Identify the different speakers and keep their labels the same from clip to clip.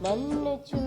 Speaker 1: నన్ను చూ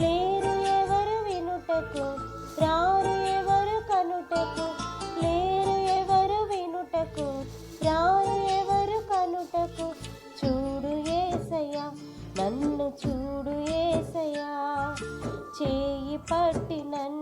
Speaker 1: లేరు ఎవరు వినుటకు కనుటకు ఎవరు వినుటకు ఎవరు కనుటకు చూడు ఏసయ్యా నన్ను చూడు ఏసయ్యా చేయి పట్టి నన్ను